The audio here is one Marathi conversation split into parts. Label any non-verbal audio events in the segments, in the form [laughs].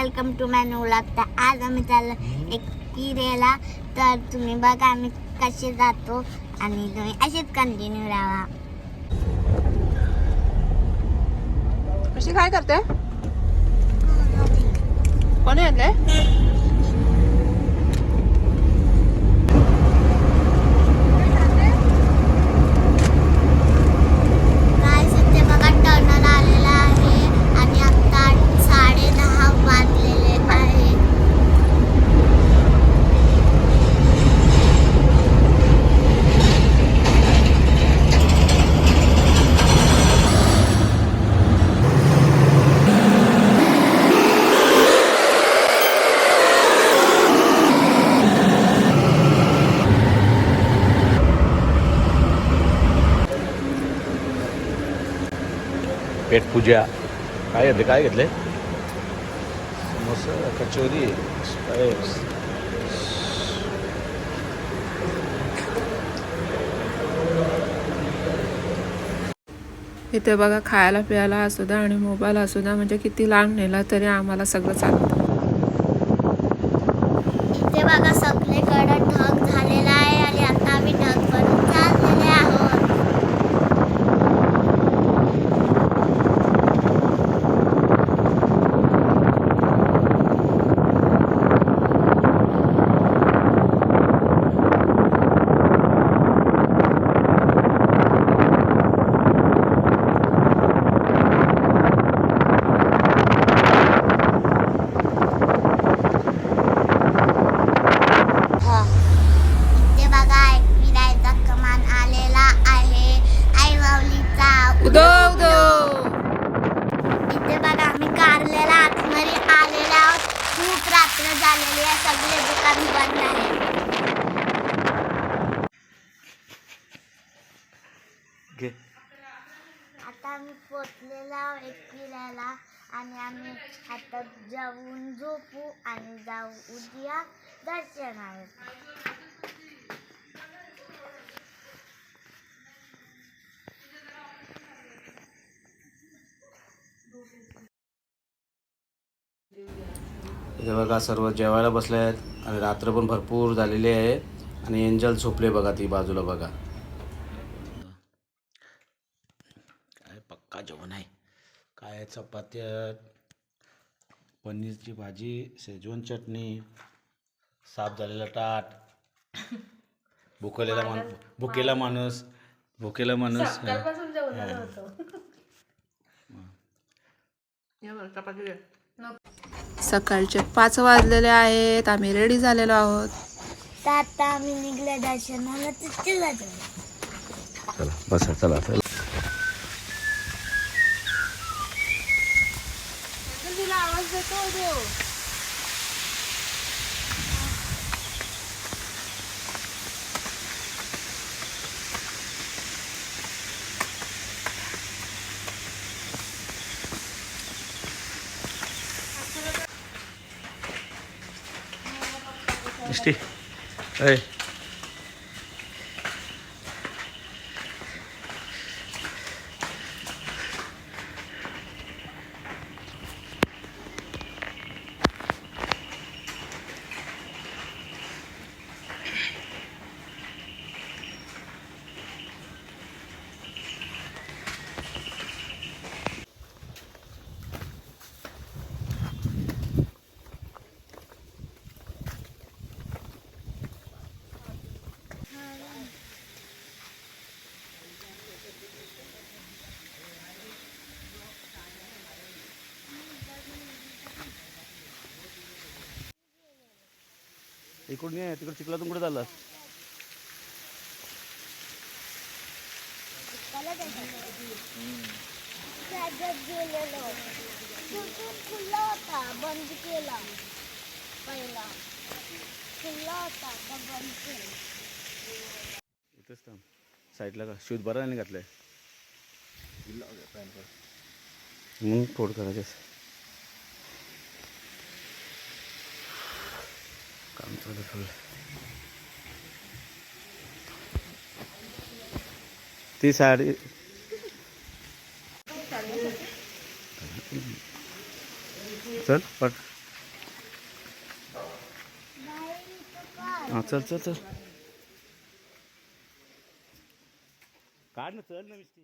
वेलकम टू मॅन न्यू तर आज आम्ही चाललो एक फिरायला तर तुम्ही बघा आम्ही कसे जातो आणि तुम्ही असेच कंटिन्यू राहा. कशी काय करते? कोणी आणले काय सध्या बघा टर्नर आलेला आहे आणि आता साडे दहा वाजलेले आहे पेटपूजा काय घेतले काय घेतले समोसा कचोरी स्पाइस. इथे बघा खायला प्यायला असू द्या आणि मोबाईल असू द्या म्हणजे किती लांब नेला तरी आम्हाला सगळं चालतं. इथे बघा सगळीकडे ढग झालेला आहे आणि आता आम्ही ढग बनून चाललेले आहोत इथे बघा एक फिरायचा कमान आलेला आहे आई माऊलीचा उदो उदो इथे बघा आम्ही कारलेला आतमध्ये आलेले आहोत खूप रात्र झालेली आहे सगळे दुकान बंद आहे घे आता आम्ही पोचलेला एक फिरायला आणि आम्ही आता जाऊन झोपू आणि जाऊ उद्या दर्शनाला. इथे बघा सर्व जेवायला बसले आहेत आणि रात्र पण भरपूर झालेली आहे आणि एंजल झोपले बघा ती बाजूला बघा. काय पक्का जेवण आहे? काय चपात्या पनीरची भाजी शेजवान चटणी साफ झालेला ताट भुकलेला माणूस. भुकेला माणूस भुकेला माणूस सकाळचे पाच वाजलेले आहेत आम्ही रेडी झालेलो आहोत. आता आम्ही निघले दर्शनाला तर चला जाऊ. चला बसा चला. चला इष्टी इकडून ये तिकडे चिखलातून कुठे होता बंद केला पहिला खुल्ला होता आता बंद केला इथेच थांब. साईडला का? शूज बरा नाही घातलाय. मग फोड करायचे काम चालू. ती साडी चल पट. हा चल चल चल. काढ ना चल ना मिस्ती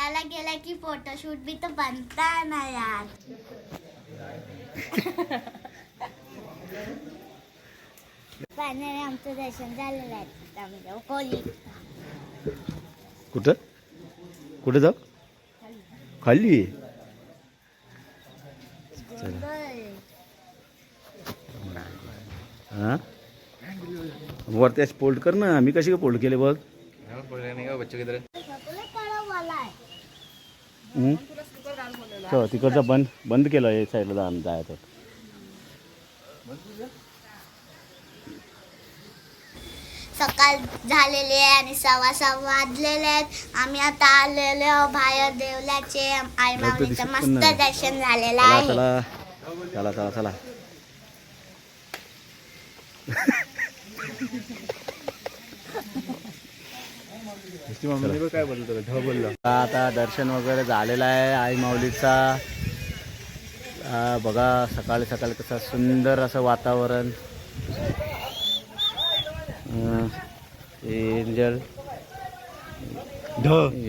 फिरायला गेला की फोटोशूट बी तर बनता ना यार. पाण्याने आमचं दर्शन झालेलं आहे. आता आम्ही जाऊ खोली. कुठं? कुठं जाऊ? खाली. हां? वरती अशी पोल्ड कर ना. मी कशी काय पोल्ड केले बघ? हं? हो तिकडचा बंद बंद केलं आहे साईडला जा जायचं. सकाळ झालेली आहे आणि सव्वा सहा वाजलेले आहेत. आम्ही आता आलेलो आहोत बाहेर देवल्याचे आई माऊलीचं मस्त. दर्शन झालेलं आहे. चला. चला चला चला. [laughs] काय बोलतो आता दर्शन वगैरे झालेलं आहे आई माऊलीचा. बघा सकाळी सकाळी कसं सुंदर असं वातावरण. एंजल.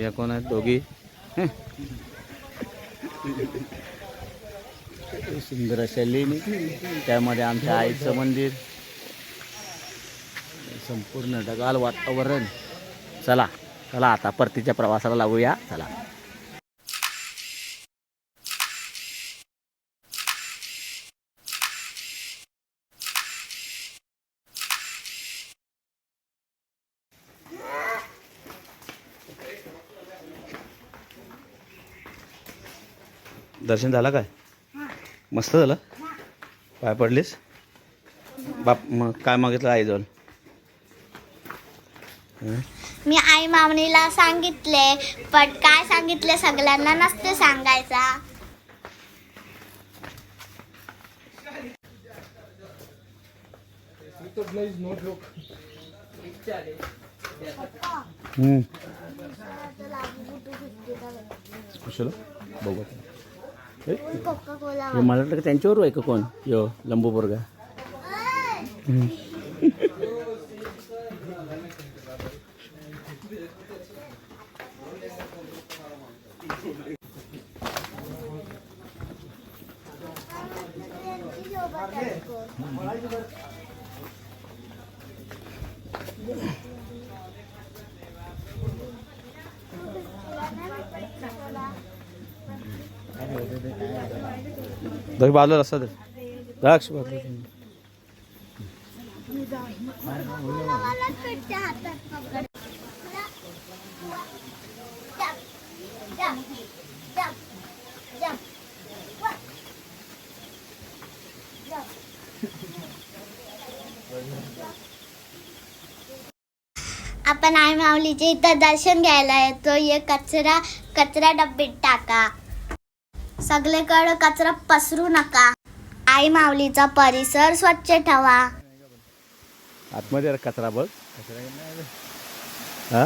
या कोण आहेत दोघी? सुंदर अशा लेणी. त्यामध्ये आमच्या आईचं मंदिर. संपूर्ण ढगाळ वातावरण. चला. चला आता परतीच्या प्रवासाला लागूया. चला. दर्शन झालं काय? मस्त झालं? पाय पडलीस? बाप मग काय मागितलं आई जाऊन मी आई मामणीला सांगितले पण काय सांगितले सगळ्यांना नसते सांगायचा. मला वाटलं त्यांच्यावर आहे का कोण? यो लंबू बोरगा दही बाजूला असतात द्राक्ष बाजूला आपण आई माऊलीचे इथं दर्शन घ्यायला येतो. ये कचरा कचरा डब्बीत टाका. सगळीकडे कचरा पसरू नका. आई माऊलीचा परिसर स्वच्छ ठेवा. आतमध्ये कचरा बघ. हा?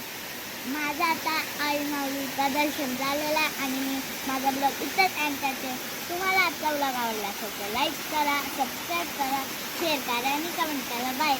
दर्शन झालेलं आहे आणि माझा ब्लॉग इथंच अँड करते. तुम्हाला आजचा ब्लॉग आवडला असेल तर लाईक करा सबस्क्राईब करा शेअर करा आणि कमेंट करा. बाय